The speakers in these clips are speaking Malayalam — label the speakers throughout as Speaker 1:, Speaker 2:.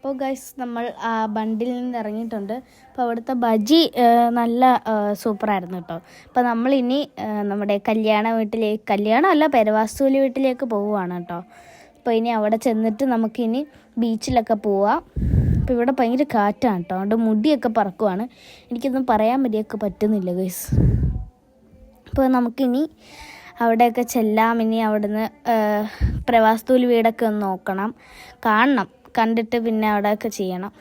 Speaker 1: അപ്പോൾ ഗൈസ് നമ്മൾ ബണ്ടിൽ നിന്ന് ഇറങ്ങിയിട്ടുണ്ട്. അപ്പോൾ അവിടുത്തെ ബജി നല്ല സൂപ്പറായിരുന്നു കേട്ടോ. അപ്പോൾ നമ്മളിനി നമ്മുടെ കല്യാണ വീട്ടിലേക്ക് കല്യാണം അല്ല പെരവാസ്തൂലി വീട്ടിലേക്ക് പോവുകയാണ് കേട്ടോ. അപ്പോൾ ഇനി അവിടെ ചെന്നിട്ട് നമുക്കിനി ബീച്ചിലൊക്കെ പോവാം. അപ്പോൾ ഇവിടെ ഭയങ്കര കാറ്റാണ് കേട്ടോ. അതുകൊണ്ട് മുടിയൊക്കെ പറക്കുവാണ്. എനിക്കൊന്നും പറയാൻ മതിയൊക്കെ പറ്റുന്നില്ല ഗൈസ് അപ്പോൾ നമുക്കിനി അവിടെയൊക്കെ ചെല്ലാം. ഇനി അവിടുന്ന് പ്രവാസത്തൂൽ വീടൊക്കെ ഒന്ന് നോക്കണം. കാണണം. കണ്ടിട്ട് പിന്നെ അവിടെയൊക്കെ ചെയ്യണം.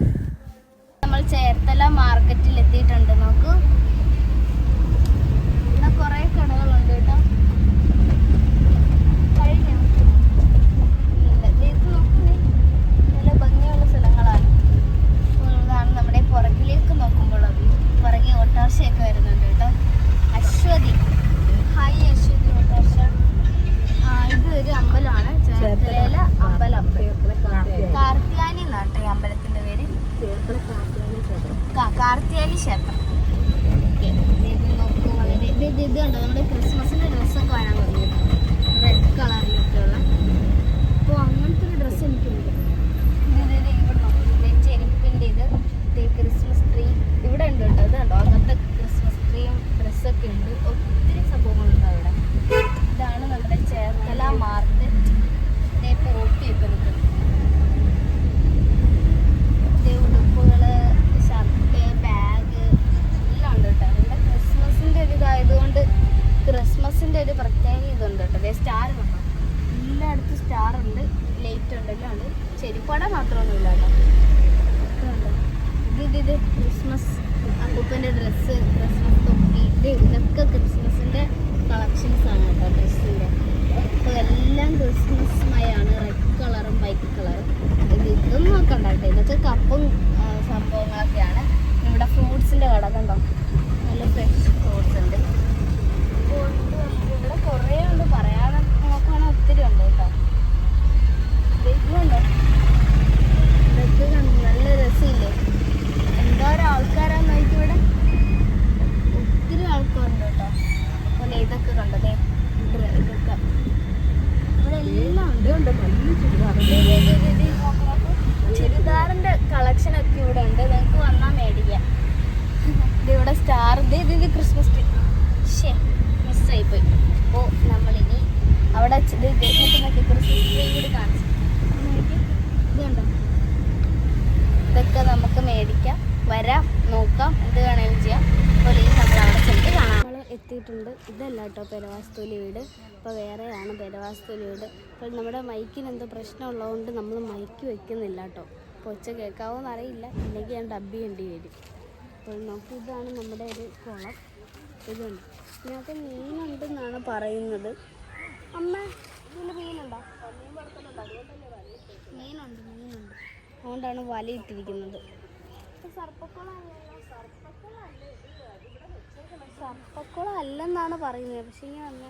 Speaker 1: നമ്മൾ ചേർത്തല മാർക്കറ്റിൽ എത്തിയിട്ടുണ്ട് നോക്കൂ ഇവിടെ കുറേ കടകളുണ്ട് കേട്ടോ കഴിഞ്ഞോ ഇല്ല. ദേ ഇത് നോക്കൂ നീ. നല്ല ഭംഗിയുള്ള സ്ഥലങ്ങളാണ് അപ്പോൾ ഇതാണ് നമ്മുടെ പുറകിലേക്ക് നോക്കുമ്പോഴത് പുറകെ ഓട്ടോറിക്ഷയൊക്കെ വരുന്നുണ്ട് കേട്ടോ അശ്വതി ഹായ് അശ്വതി ഓട്ടോറിക്ഷ ആ ഇത് ഒരു അമ്പലമാണ് ചേർത്തലയിലെ അമ്പലം കാർത്തിയാനി എന്നാട്ടോ ഈ അമ്പലത്തിന്റെ പേര് കാ- കാർത്തിയാനി ക്ഷേത്രം ഓക്കേ. ഇത് നോക്കൂ വളരെ ഇത് ഇത് ഇത് കണ്ടോ നമ്മുടെ ക്രിസ്മസിന്റെ ഡ്രസ്സൊക്കെ വരാൻ തുടങ്ങി റെഡ് കളറിലൊക്കെയുള്ള അപ്പോൾ അങ്ങനത്തെ ഒരു ഡ്രസ്സ് എനിക്കുണ്ട് ഇത് ഇത് ഇത് ഇവിടെ നോക്കൂ ഇത് ചെരുപ്പിന്റെ ഇത് ഇത് ക്രിസ്മസ് ട്രീ ഇവിടെ ഉണ്ട് കേട്ടോ ഇത് കണ്ടോ അങ്ങനത്തെ ക്രിസ്മസ് ട്രീയും ഡ്രസ്സൊക്കെ ഉണ്ട് ഒത്തിരി സംഭവങ്ങളുണ്ട് അവിടെ ഇതാണ് നമ്മുടെ ചേർത്തല മാർക്കറ്റ് ഇപ്പോൾ ഓപ്പിയൊക്കെ നിൽക്കുന്നത് ഇത് ഉടുപ്പുകൾ ഷർട്ട് ബാഗ് എല്ലാം ഉണ്ട് കേട്ടോ ഇവിടെ ക്രിസ്മസിന്റെ ഒരു ഇതായതുകൊണ്ട് ക്രിസ്മസിന്റെ ഒരു പ്രത്യേക ഇതുണ്ട് കേട്ടോ അതെ സ്റ്റാർ കണ്ടോ എല്ലായിടത്തും സ്റ്റാർ ഉണ്ട് ലൈറ്റ് ഉണ്ട് എല്ലാം ഉണ്ട് ചെരിപ്പട മാത്രമൊന്നുമില്ല കേട്ടോ ഇത് കണ്ടോ? ഇത് ഇത് ഇത് ക്രിസ്മസ് അപ്പൂപ്പന്റെ ഡ്രസ്സ് ക്രിസ്മസ് തൊപ്പി ഇത് ഇതൊക്കെ ക്രിസ്മസിന്റെ കളക്ഷൻസ് ആണ് കേട്ടോ ഡ്രസ്സിന്റെ അപ്പോൾ എല്ലാം ക്രിസ്മസ് മയാണ് റെഡ് കളറും വൈറ്റ് കളറും ഇത് ഇതും നോക്കണ്ട കേട്ടോ ഇതൊക്കെ കപ്പും ആ, സംഭവങ്ങളൊക്കെയാണ് ഇവിടെ ഫ്രൂട്ട്സിന്റെ കട കണ്ടോ നല്ല ഫ്രഷ് ഫ്രൂട്ട്സ് ഉണ്ട് അപ്പോൾ ഇവിടെ കുറേ ഉണ്ട് പറയാതെ നോക്കുകയാണെങ്കിൽ ഒത്തിരി ഉണ്ട് കേട്ടോ ഇത് ഇതുണ്ടോ ഇതൊക്കെ കണ്ടോ നല്ല രസമില്ലേ എന്തോരം ആൾക്കാരാന്ന് നോക്കി ഇവിടെ ഒത്തിരി ആൾക്കാരുണ്ട് കേട്ടോ അപ്പോൾ ഇതൊക്കെ കണ്ടതേ ഇതൊക്കെ ഇവിടെ ചുരിദാറിന്റെ കളക്ഷൻ ഒക്കെ ഇവിടെ ഉണ്ട്. നിങ്ങൾക്ക് വന്നാൽ മേടിക്കാം. ഇവിടെ സ്റ്റാർ ഇത് ക്രിസ്മസ് ട്രീ ശേ മിസ്സായി പോയി അപ്പോൾ നമ്മളിനി അവിടെ ഇതൊക്കെ നമുക്ക് മേടിക്കാം. വരാം. നോക്കാം. എന്ത് വേണേലും ചെയ്യാം. അപ്പോൾ നമ്മൾ അവിടെ നമ്മൾ എത്തിയിട്ടുണ്ട്. ഇതല്ല കേട്ടോ പെരവാസ്തൂലി വീട്. ഇപ്പോൾ വേറെയാണ് പെരവാസ്തൂലി വീട്. അപ്പോൾ നമ്മുടെ മൈക്കിന് എന്തോ പ്രശ്നമുള്ളതുകൊണ്ട് നമ്മൾ മൈക്ക് വെക്കുന്നില്ല കേട്ടോ. അപ്പോൾ ഒച്ച കേൾക്കാവോ എന്നറിയില്ല. ഇല്ലെങ്കിൽ ഞാൻ ഡബ് ചെയ്യേണ്ടി വരും. അപ്പോൾ നോക്കി ഇതാണ് നമ്മുടെ ഒരു കുളം. ഇതുണ്ട്. ഇതിനകത്ത് മീനുണ്ടെന്നാണ് പറയുന്നത്. അമ്മ ഇതിൽ മീനുണ്ടോ? മീനുണ്ട് മീനുണ്ട്. അതുകൊണ്ടാണ് വലയിട്ടിരിക്കുന്നത് സർപ്പക്കുളം അല്ലെന്നാണ് പറയുന്നത്. പക്ഷെ ഇങ്ങനെ വന്നു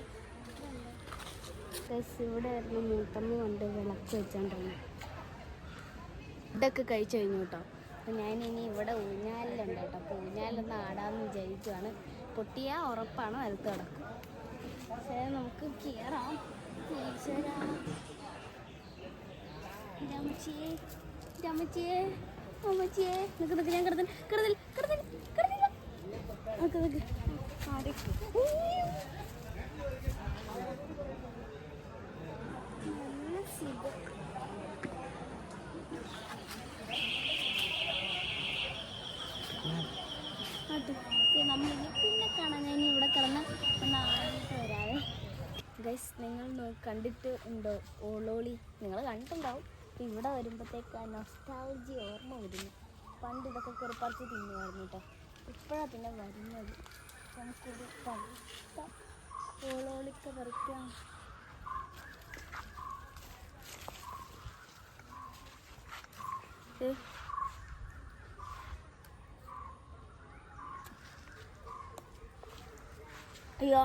Speaker 1: ഇവിടെ ആയിരുന്നു. മൂത്തമ്മ കൊണ്ട് വിളക്ക് വെച്ചോണ്ടിരുന്നത് ഫുഡൊക്കെ കഴിച്ചു കഴിഞ്ഞു കേട്ടോ. അപ്പം ഞാനിനി ഇവിടെ ഊഞ്ഞാലിലുണ്ട് കേട്ടോ. അപ്പോൾ ഊഞ്ഞാലൊന്ന് ആടാമെന്ന് വിചാരിക്കുവാണ്. പൊട്ടിയാൽ ഉറപ്പാണ് വലുത്ത് കിടക്കും. പക്ഷേ നമുക്ക് കയറാം രമച്ചിയേ രമച്ചിയേ അമ്മച്ചിയേ നിക്ക് ഞാൻ കിടത്തിൽ കിടത്തിൽ കിടത്തിൽ നിങ്ങൾ കണ്ടിട്ട് ഉണ്ടോ? ഓളോളി. നിങ്ങൾ കണ്ടിട്ടുണ്ടാവും. ഇവിടെ വരുമ്പോഴത്തേക്ക് ആ നൊസ്റ്റാൾജി ഓർമ്മ വരുന്നു. പണ്ട് ഇതൊക്കെ കുറിപ്പറിച്ച് തിന്നുമായിരുന്നു കേട്ടോ ഇപ്പോഴാണ് പിന്നെ വരുന്നത്. നമുക്കൊരു പഴുത്ത ഓളോളിക്ക പറിക്കാം. അയ്യോ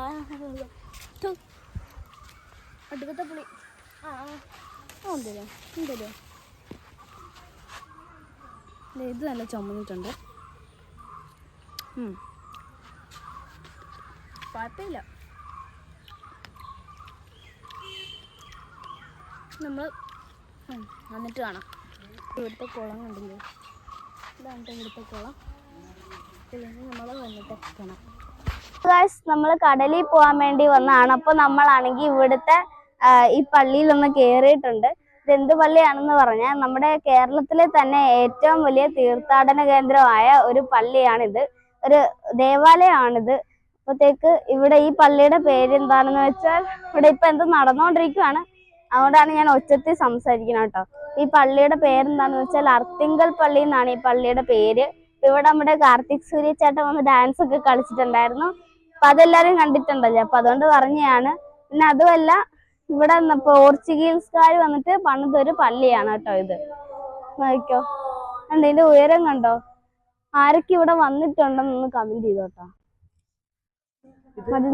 Speaker 1: ഥു. അടുക്കത്തെ പുളി. ആ ഉണ്ടല്ലോ ഉണ്ടല്ലോ ഇത് നല്ല ചുമന്നിട്ടുണ്ട്. കുഴപ്പമില്ല. നമ്മൾ വന്നിട്ട് കാണാം. ഇവിടുത്തെ കുളം കണ്ടില്ലേ? ഇതാണ് ഇവിടുത്തെ കുളം. ഇല്ലെങ്കിൽ നമ്മൾ വന്നിട്ട് കാണാം. നമ്മൾ കടലിൽ പോകാൻ വേണ്ടി വന്നതാണ്. അപ്പൊ നമ്മളാണെങ്കിൽ ഇവിടുത്തെ ഈ പള്ളിയിൽ ഒന്ന് കയറിയിട്ടുണ്ട് ഇത് എന്ത് പള്ളിയാണെന്ന് പറഞ്ഞാൽ നമ്മുടെ കേരളത്തിലെ തന്നെ ഏറ്റവും വലിയ തീർത്ഥാടന കേന്ദ്രമായ ഒരു പള്ളിയാണിത്. ഒരു ദേവാലയമാണിത് അപ്പോഴത്തേക്ക് ഇവിടെ ഈ പള്ളിയുടെ പേര് എന്താണെന്ന് വെച്ചാൽ ഇവിടെ ഇപ്പൊ എന്തോ നടന്നുകൊണ്ടിരിക്കുവാണ് അതുകൊണ്ടാണ് ഞാൻ ഒച്ചത്തിൽ സംസാരിക്കുന്നത് കേട്ടോ. ഈ പള്ളിയുടെ പേരെന്താണെന്ന് വെച്ചാൽ അർത്തിങ്കൽ പള്ളി എന്നാണ് ഈ പള്ളിയുടെ പേര്. ഇവിടെ നമ്മുടെ കാർത്തിക് സൂര്യ ചേട്ടൻ വന്ന് ഡാൻസ് ഒക്കെ കളിച്ചിട്ടുണ്ടായിരുന്നു. അപ്പൊ അതെല്ലാരും കണ്ടിട്ടുണ്ടല്ലോ. അപ്പൊ അതുകൊണ്ട് പറഞ്ഞതാണ്. പിന്നെ അതുമല്ല ഇവിടെ പോർച്ചുഗീസുകാർ വന്നിട്ട് പണിതൊരു പള്ളിയാണ് കേട്ടോ ഇത്. നോക്കിക്കോ. കണ്ടോ ഇതിന്റെ ഉയരം കണ്ടോ? ആരൊക്കെ ഇവിടെ വന്നിട്ടുണ്ടെന്നൊന്ന് കമന്റ് ചെയ്തോട്ടോ.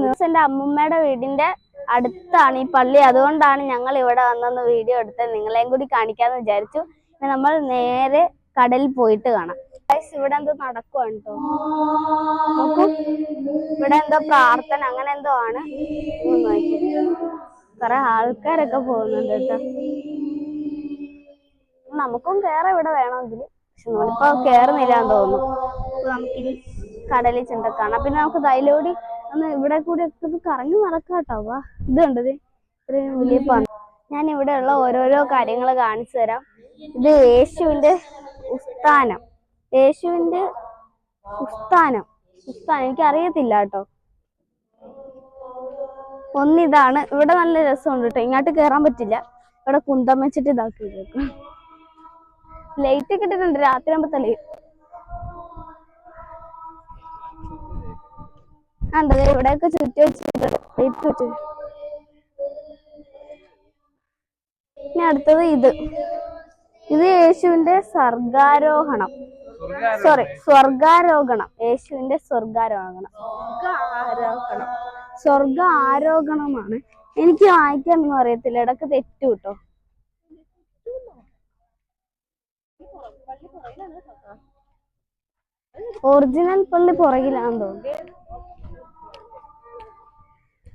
Speaker 1: ദിവസം എന്റെ അമ്മൂമ്മയുടെ വീടിന്റെ അടുത്താണ് ഈ പള്ളി. അതുകൊണ്ടാണ് ഞങ്ങൾ ഇവിടെ വന്നൊന്ന് വീഡിയോ എടുത്തത്. നിങ്ങളെയും കൂടി കാണിക്കാന്ന് വിചാരിച്ചു. നമ്മൾ നേരെ കടലിൽ പോയിട്ട് കാണാം. ഇവിടെ എന്തോ നടക്കുവാണ് ഇവിടെ എന്തോ പ്രാർത്ഥന അങ്ങനെ എന്തോ ആണ്. കുറെ ആൾക്കാരൊക്കെ പോകുന്നുണ്ട് കേട്ടോ നമുക്കും കേറെ ഇവിടെ വേണമെങ്കിൽ. പക്ഷെ കേറുന്നില്ല എന്ന് തോന്നുന്നു. നമുക്കിനി കടലിൽ ചെന്ന് കാണാം പിന്നെ നമുക്ക് തൈലോടി ഒന്ന് ഇവിടെ കൂടി ഒന്ന് കറങ്ങി നടക്കാട്ടോ. വാ ഇത്. കണ്ടത് ഇത്രയും വലിയ ഞാൻ ഇവിടെയുള്ള ഓരോരോ കാര്യങ്ങൾ കാണിച്ചു തരാം. ഇത് യേശുവിന്റെ ഉസ്ഥാനം യേശുവിന്റെ ഉസ്ഥാനം ഉസ്ഥാനം എനിക്ക് അറിയത്തില്ല കേട്ടോ. ഒന്നിതാണ്. ഇവിടെ നല്ല രസമുണ്ട് കേട്ടോ. ഇങ്ങോട്ട് കേറാൻ പറ്റില്ല. ഇവിടെ കുന്തം വെച്ചിട്ട് ഇതാക്കി വെക്കും. ലൈറ്റ് ഒക്കെ ഇട്ടിട്ടുണ്ട് രാത്രി ആകുമ്പോ തെളിയും കണ്ടത് ഇവിടെയൊക്കെ ചുറ്റി വെച്ചിട്ടുണ്ട്. ഇനി അടുത്തത് ഇത്. ഇത് യേശുവിന്റെ സർഗാരോഹണം സോറി സ്വർഗാരോഹണം. യേശുവിന്റെ സ്വർഗാരോഹണം. സ്വർഗാരോഹണം. സ്വർഗ ആരോഹണമാണ് എനിക്ക് വായിക്കാൻ ഒന്നും അറിയത്തില്ല. ഇടയ്ക്ക് തെറ്റു കേട്ടോ ഒറിജിനൽ പള്ളി പുറകിലാന്ന് തോന്നുന്നു.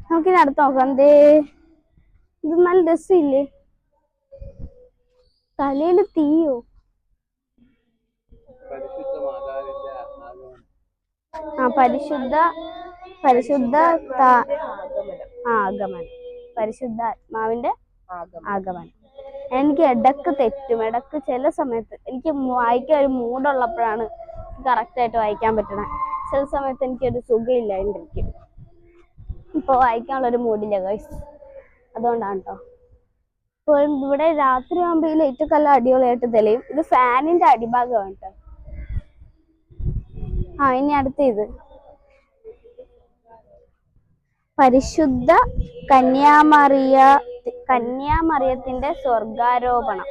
Speaker 1: നമുക്കിനി അടുത്ത് നോക്കാം. എന്തേ ഇത് നല്ല രസമില്ലേ? തലയിൽ തീയോ? ആ പരിശുദ്ധ പരിശുദ്ധ ആഗമനം. പരിശുദ്ധ ആത്മാവിന്റെ ആഗമനം. എനിക്ക് ഇടയ്ക്ക് തെറ്റും. ഇടയ്ക്ക് ചില സമയത്ത് എനിക്ക് വായിക്കാൻ ഒരു മൂടുള്ളപ്പോഴാണ് കറക്റ്റ് ആയിട്ട് വായിക്കാൻ പറ്റണേ. ചില സമയത്ത് എനിക്കൊരു സുഖമില്ലാണ്ടിരിക്കും ഇപ്പൊ വായിക്കാനുള്ള ഒരു മൂഡില്ല ഗൈസ് അതുകൊണ്ടാണ് കേട്ടോ ഇപ്പോൾ ഇവിടെ രാത്രി ആകുമ്പോൾ ഈ ലൈറ്റ് ഒക്കെ എല്ലാം അടിപൊളിയായിട്ട് തെളിയും. ഇത് ഫാനിന്റെ അടിഭാഗമാണ് കേട്ടോ ആ ഇനി അടുത്ത ഇത്. പരിശുദ്ധ കന്യാമറിയ കന്യാമറിയത്തിന്റെ സ്വർഗാരോപണം.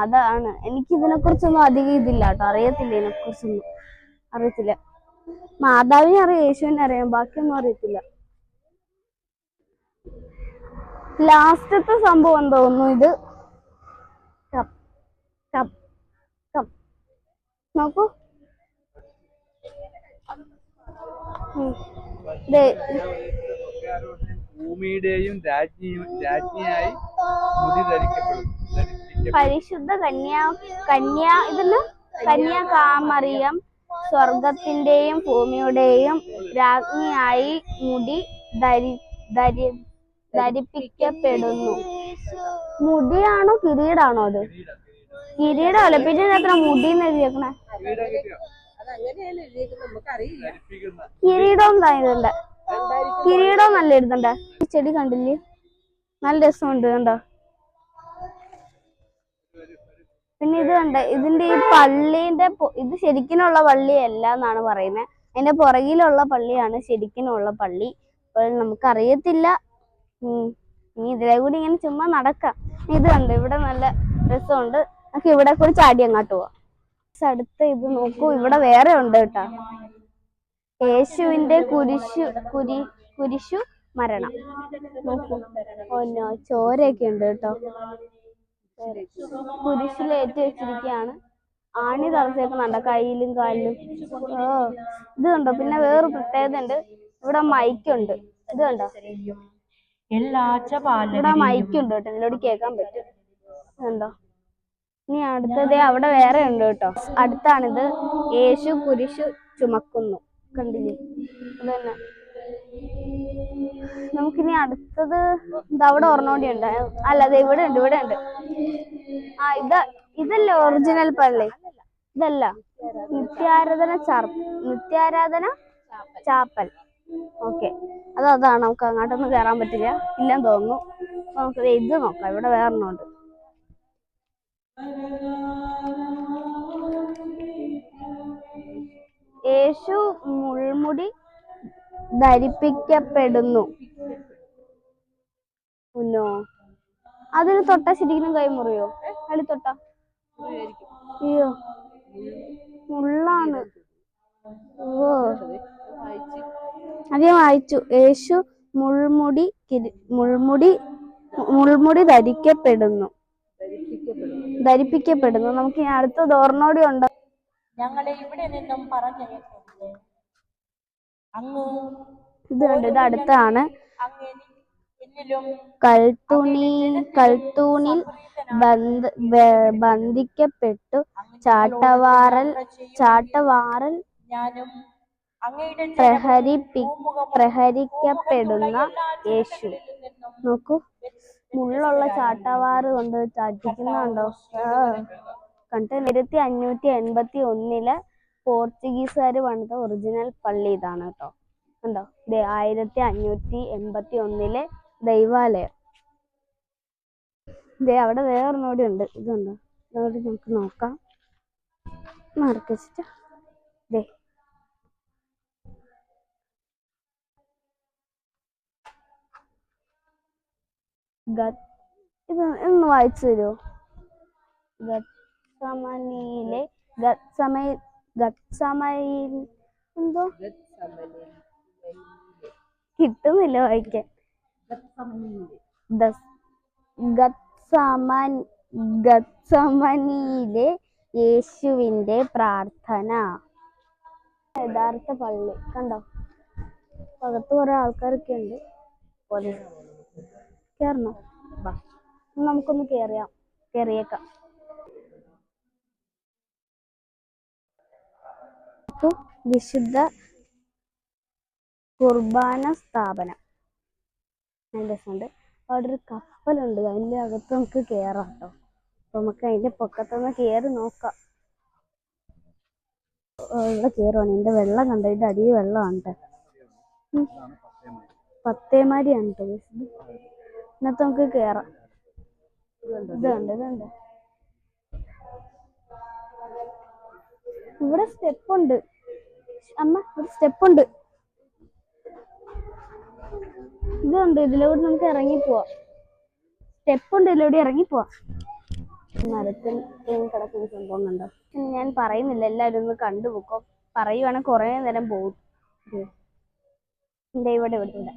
Speaker 1: അതാണ്. എനിക്ക് ഇതിനെ കുറിച്ചൊന്നും അധികം ഇതില്ല കേട്ടോ. അറിയത്തില്ല ഇതിനെ കുറിച്ചൊന്നും അറിയത്തില്ല. മാതാവിനെ അറിയാം യേശുവിനെ അറിയാം. ബാക്കിയൊന്നും അറിയത്തില്ല. ലാസ്റ്റത്തെ സംഭവം തോന്നുന്നു ഇത്? നോക്കൂ. ഉം.
Speaker 2: ഭൂമിയുടെയും രാജ്ഞിയും രാജ്ഞിയായി മുടി ധരിക്കപ്പെടും
Speaker 1: പരിശുദ്ധ കന്യാ കന്യാ ഇതല്ല കന്യാകാമറിയം സ്വർഗത്തിന്റെയും ഭൂമിയുടെയും രാജ്ഞിയായി മുടി ധരി ധരി ധരിപ്പിക്കപ്പെടുന്നു. മുടിയാണോ കിരീടാണോ അത്? കിരീടമല്ല പിന്നെ എത്ര മുടി എന്ന് എഴുതിയേക്കണേ?
Speaker 2: കിരീടം
Speaker 1: കിരീടം ഇതുണ്ട് കിരീടം നല്ല ഇടുന്നുണ്ട് ഈ ചെടി കണ്ടില്ലേ? നല്ല രസമുണ്ട് കണ്ടോ? പിന്നെ ഇത് കണ്ട? ഇതിന്റെ ഈ പള്ളിന്റെ ഇത് ശരിക്കിനുള്ള പള്ളിയല്ല എന്നാണ് പറയുന്നത് അതിന്റെ പുറകിലുള്ള പള്ളിയാണ് ശരിക്കിനുള്ള പള്ളി. അപ്പോൾ നമുക്കറിയത്തില്ല. ഉം. ഇനി ഇതിലെ കൂടി ഇങ്ങനെ ചുമ്മാ നടക്കാം. ഇത് കണ്ടോ? ഇവിടെ നല്ല രസമുണ്ട്. നമുക്ക് ഇവിടെ കൂടി ചാടി അങ്ങോട്ട് പോവാം. അടുത്ത ഇത് നോക്കൂ. ഇവിടെ വേറെ ഉണ്ട് കേട്ടോ. യേശുവിന്റെ കുരിശു കുരി കുരിശു മരണം. നോക്കൂ ഓന്നോ ചോരയൊക്കെ ഉണ്ട് കേട്ടോ. കുരിശിലേറ്റ് വെച്ചിരിക്കുകയാണ് ആണി തറച്ചേക്കുന്നുണ്ട് കയ്യിലും കാലിലും. ഓ ഇത് കണ്ടോ? പിന്നെ വേറെ പ്രത്യേകത ഉണ്ട്. ഇവിടെ മൈക്കുണ്ട്. ഇത് കണ്ടോ? ഇവിടെ മൈക്കുണ്ട് കേട്ടോ. എന്നോട് കേൾക്കാൻ പറ്റും. കണ്ടോ? ഇനി അടുത്തത് അവിടെ വേറെ ഉണ്ട് കേട്ടോ. അടുത്താണിത്. യേശു കുരിശു ചുമക്കുന്നു. കണ്ടില്ലേ? അതന്നെ. നമുക്കിനി അടുത്തത് ഇതാ അവിടെ ഒരെണ്ണോടി ഉണ്ട് അല്ല അതെ ഇവിടെ ഉണ്ട് ഇവിടെ ഉണ്ട് ആ ഇത് ഇതല്ലേ ഒറിജിനൽ പള്ളി? ഇതല്ല. നിത്യാരാധന ചാർ നിത്യാരാധന ചാപ്പൽ. ഓക്കെ. അത് അതാണ് നമുക്ക് അങ്ങോട്ടൊന്നും കയറാൻ പറ്റില്ല. ഇല്ലെന്ന് തോന്നുന്നു. നമുക്ക് ഇത് നോക്കാം. ഇവിടെ വേറൊന്നുണ്ട് യേശു മുൾമുടി ധരിപ്പിക്കപ്പെടുന്നു. ഉന്നോ? അതിന് തൊട്ട ശരിക്കും കൈ മുറിയോ? അടി തൊട്ട? അയ്യോ. മുള്ളാണ്. ഓ. അത് ഞാൻ വായിച്ചു. യേശു മുൾമുടി മുൾമുടി മുൾമുടി ധരിക്കപ്പെടുന്നു. ധരിപ്പിക്കപ്പെടുന്നു. നമുക്ക് ഇനി അടുത്ത ദോർണോടി ഉണ്ട്.
Speaker 3: ഞങ്ങളെ ഇവിടെ നിന്നും പറഞ്ഞയക്കരുത് അങ്ങ്
Speaker 1: ഇത് കണ്ട് ഇത് അടുത്താണ്. കൽത്തുണി കൽത്തൂണിൽ ബന്ധിക്കപ്പെട്ടു. ചാട്ടവാറൽ ചാട്ടവാറൽ പ്രഹരിപ്പി പ്രഹരിക്കപ്പെടുന്ന യേശു. നോക്കൂ. മുള്ളുള്ള ചാട്ടവാറ് കൊണ്ട് ചാട്ടിക്കുന്നുണ്ടോ ആ കണ്ട് ആയിരത്തി അഞ്ഞൂറ്റി എൺപത്തി ഒന്നിൽ പോർച്ചുഗീസുകാർ പണിത ഒറിജിനൽ പള്ളി ഇതാണ് കേട്ടോ കണ്ടോ? ഇത് ആയിരത്തി അഞ്ഞൂറ്റി എൺപത്തി ഒന്നിലെ ദൈവാലയം. ഇതേ അവിടെ വേറെ വേറൊന്നുകൂടി ഉണ്ട്. ഇതുണ്ടോ അതുകൊണ്ട് നമുക്ക് നോക്കാം. മാർക്ക് വെച്ചിട്ട്. ഇത് ഒന്ന് വായിച്ചു തരുമോ ഗത്സമനിയിലെ ഗത്സമയ ഗത്സമയിൽ എന്തോ? കിട്ടുന്നില്ല വായിക്കാൻ. ഗത്സമൻ ഗത്സമനിയിലെ യേശുവിന്റെ പ്രാർത്ഥന. യഥാർത്ഥ പള്ളി. കണ്ടോ? അകത്ത് കുറെ ആൾക്കാരൊക്കെ ഉണ്ട്. ബാ നമുക്കൊന്ന് കേറിയാം. കേറിയേക്കാം. അപ്പൊ വിശുദ്ധ കുർബാന സ്ഥാപനം. നല്ല രസമുണ്ട്. അവിടെ ഒരു കപ്പലുണ്ട്. അതിന്റെ അകത്ത് നമുക്ക് കേറാം കേട്ടോ. അപ്പൊ നമുക്ക് അതിന്റെ പൊക്കത്തുനിന്ന് കേറി നോക്കാം. ഇവിടെ കേറുവാണ്. ഇതിന്റെ വെള്ളം കണ്ടോ? ഇതിന്റെ അടിയിൽ വെള്ളമാണ്. പത്തേമാരിയാണ് കേട്ടോ ഇത്. ഇതിനകത്ത് നമുക്ക് കേറാം. ഇതുണ്ട് ഇതുണ്ട് ഇവിടെ സ്റ്റെപ്പ് ഉണ്ട് അമ്മ ഒരു സ്റ്റെപ്പ് ഉണ്ട് ഇതുണ്ട് ഇതിലൂടെ നമുക്ക് ഇറങ്ങി പോവാം. സ്റ്റെപ്പ് ഉണ്ട് ഇതിലൂടെ ഇറങ്ങി പോവാം. മരത്തിൽ കിടക്കുന്ന സംഭവം കണ്ടോ? ഞാൻ പറയുന്നില്ല എല്ലാവരും ഒന്ന് കണ്ടുപോക്കോ പറയുവാണെങ്കിൽ കുറേ നേരം പോകും. ദേ ഇവിടെ ഇവിടെ ഇവിടെ.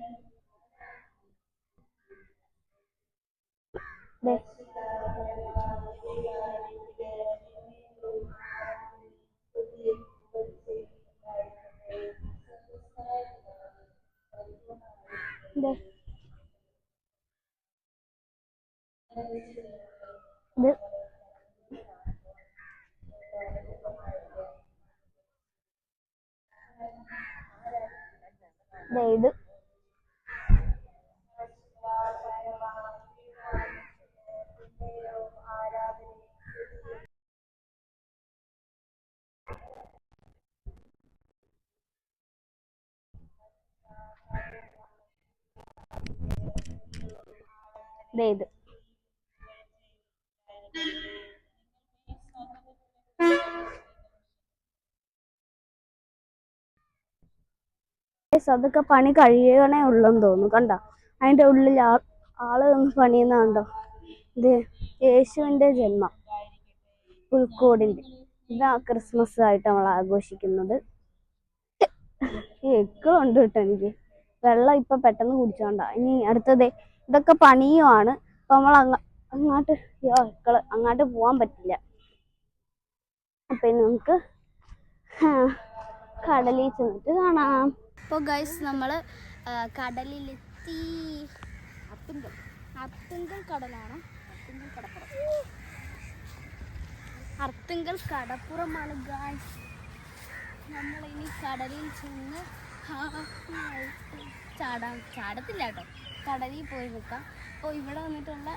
Speaker 1: ഇത് ഇത്. ഇത്. അതൊക്കെ പണി കഴിയണേ ഉള്ളെന്ന് തോന്നുന്നു. കണ്ട? അതിന്റെ ഉള്ളിൽ ആ ആൾ നിന്ന് പണിയുന്ന കണ്ടോ? ഇത് യേശുവിന്റെ ജന്മം. പുൽക്കോടിന്റെ ഇതാ ക്രിസ്മസ് ആയിട്ട് നമ്മൾ ആഘോഷിക്കുന്നത്. എക്കുണ്ട് കേട്ടോ എനിക്ക്. വെള്ളം ഇപ്പൊ പെട്ടെന്ന് കുടിച്ചോണ്ടാ. ഇനി അടുത്തത് ഇതൊക്കെ പണിയുമാണ് അപ്പൊ നമ്മൾ അങ്ങ അങ്ങോട്ട് അയ്യോ അങ്ങോട്ട് പോവാൻ പറ്റില്ല. അപ്പൊ നമുക്ക് കടലിൽ ചെന്നിട്ട് കാണാം. അപ്പോൾ ഗൈസ് നമ്മൾ കടലിലെത്തി. അത്തുങ്കൽ കടലാണ്. അർത്തുങ്കൽ കടപ്പുറമാണ് ഗായ്സ് നമ്മളിനി കടലിൽ ചെന്ന് ചാടാൻ ചാടത്തില്ല കേട്ടോ. കടലിൽ പോയി നിൽക്കാം. അപ്പോൾ ഇവിടെ വന്നിട്ടുള്ള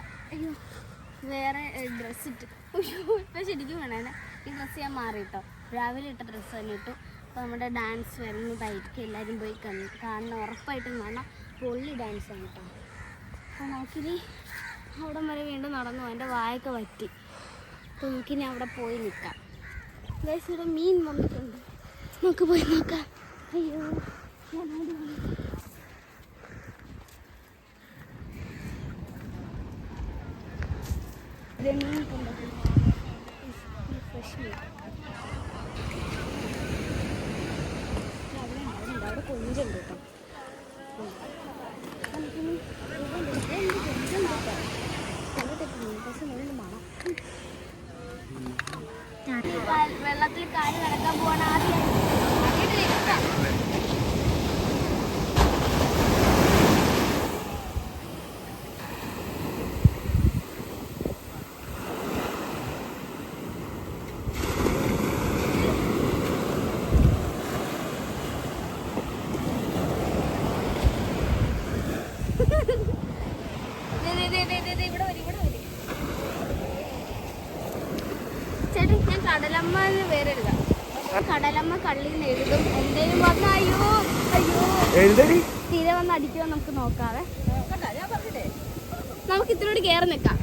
Speaker 1: വേറെ ഡ്രസ്സ് ഇട്ട്. ഇപ്പം ശരിക്കും വേണേ ഈ ഡ്രസ്സ് ഞാൻ മാറി കേട്ടോ രാവിലെ ഇട്ട ഡ്രസ്സ് തന്നെ ഇട്ടു. അപ്പോൾ നമ്മുടെ ഡാൻസ് വരുന്നതായിരിക്കും. എല്ലാവരും പോയി കാണണം. ഉറപ്പായിട്ടും കാണാം പൊള്ളി ഡാൻസ് ആണ് അപ്പോൾ നമുക്കിനി അവിടം വരെ വീണ്ടും നടന്നു. എന്റെ വായൊക്കെ പറ്റി അപ്പോൾ നമുക്കിനി അവിടെ പോയി നിൽക്കാം. ഇവിടെ മീൻ വന്നിട്ടുണ്ട്. നമുക്ക് പോയി നോക്കാം. അയ്യോ ഞാൻ അവിടെ കൊഞ്ചുണ്ട് കേട്ടോ നമുക്കിനി കൊഞ്ചുണ്ട് കേട്ടോ ചില പക്ഷെ നല്ല മണം വെള്ളത്തിൽ കാൽ നടക്കാൻ പോകണം ആദ്യം. കടലമ്മ എന്ന് പേരെഴുതാം കടലമ്മ കള്ളിൽ നിന്ന് എഴുതും. എന്തേലും വന്ന അയ്യോ അയ്യോ.
Speaker 2: എഴുതടി.
Speaker 1: തിര വന്ന് അടിക്കുമോ നമുക്ക് നോക്കാവേ. നമുക്ക് ഇത്തിനോട് കേറി നിൽക്കാം.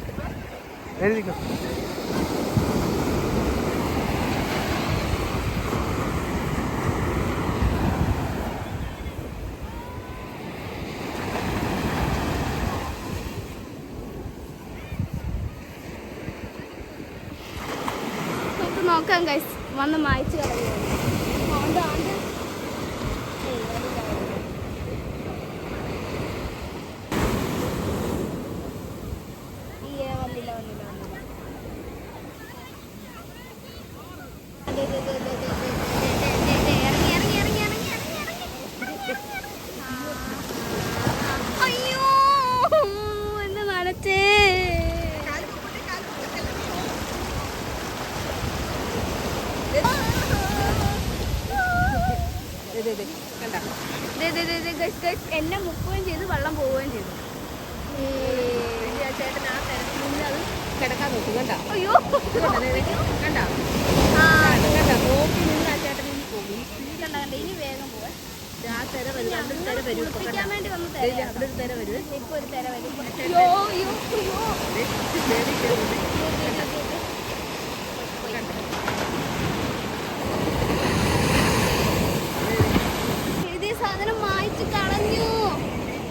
Speaker 1: ഇത് സാധനം മായിച്ച് കളഞ്ഞു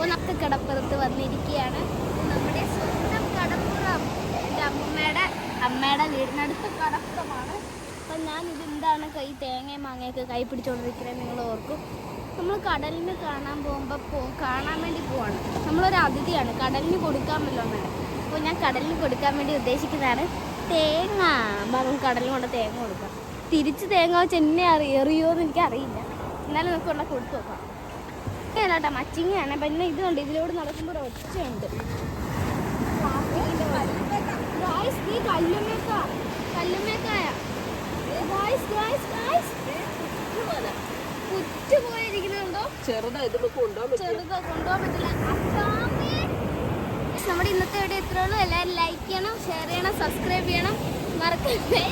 Speaker 1: നമുക്ക് കടപ്പുറത്ത് വന്നിരിക്കുകയാണ് നമ്മുടെ സ്വന്തം കടപ്പുറം എന്റെ അമ്മമ്മയുടെ അമ്മയുടെ വീടിനടുത്ത് കടപ്പുറമാണ് അപ്പം ഞാൻ ഇത് എന്താണ് കൈ തേങ്ങയും മാങ്ങയൊക്കെ കൈ പിടിച്ചുകൊണ്ടിരിക്കുന്നത് നിങ്ങൾ ഓർക്കും. നമ്മൾ കടലിന് കാണാൻ പോകുമ്പോൾ പോ കാണാൻ വേണ്ടി പോവാണ്. നമ്മളൊരു അതിഥിയാണ്. കടലിന് കൊടുക്കാമല്ലോ എന്നാണ് അപ്പോൾ ഞാൻ കടലിന് കൊടുക്കാൻ വേണ്ടി ഉദ്ദേശിക്കുന്നതാണ് തേങ്ങ. അപ്പം നമുക്ക് കടലിന് കൊണ്ട് തേങ്ങ കൊടുക്കാം. തിരിച്ച് തേങ്ങ വെച്ച് എന്നെ അറി എറിയോ എന്ന് എനിക്കറിയില്ല. എന്നാലും നമുക്ക് കൊണ്ട് കൊടുത്തു നോക്കാം. അല്ലാട്ടാ മച്ചിങ്ങയാണ്. പിന്നെ ഇതുണ്ട് ഇതിലൂടെ നടക്കുമ്പോൾ ഒച്ചയുണ്ട്. ഗായ്സ് നീ കല്ലുമേക്ക കല്ലുമേക്കായ ഗായ്സ് ഗായ്സ് ഗായ്സ് പുറ്റുപോയിരിക്കുന്നുണ്ടോ
Speaker 3: ചെറുതാ ഇതിപ്പോ കൊണ്ടുപോകാൻ
Speaker 1: ചെറുതാ കൊണ്ടുപോകാൻ പറ്റില്ല. നമ്മുടെ ഇന്നത്തെ ഇവിടെ ഇത്രയുള്ളൂ എല്ലാവരും ലൈക്ക് ചെയ്യണം ഷെയർ ചെയ്യണം സബ്സ്ക്രൈബ് ചെയ്യണം. മറക്കല്ലേ.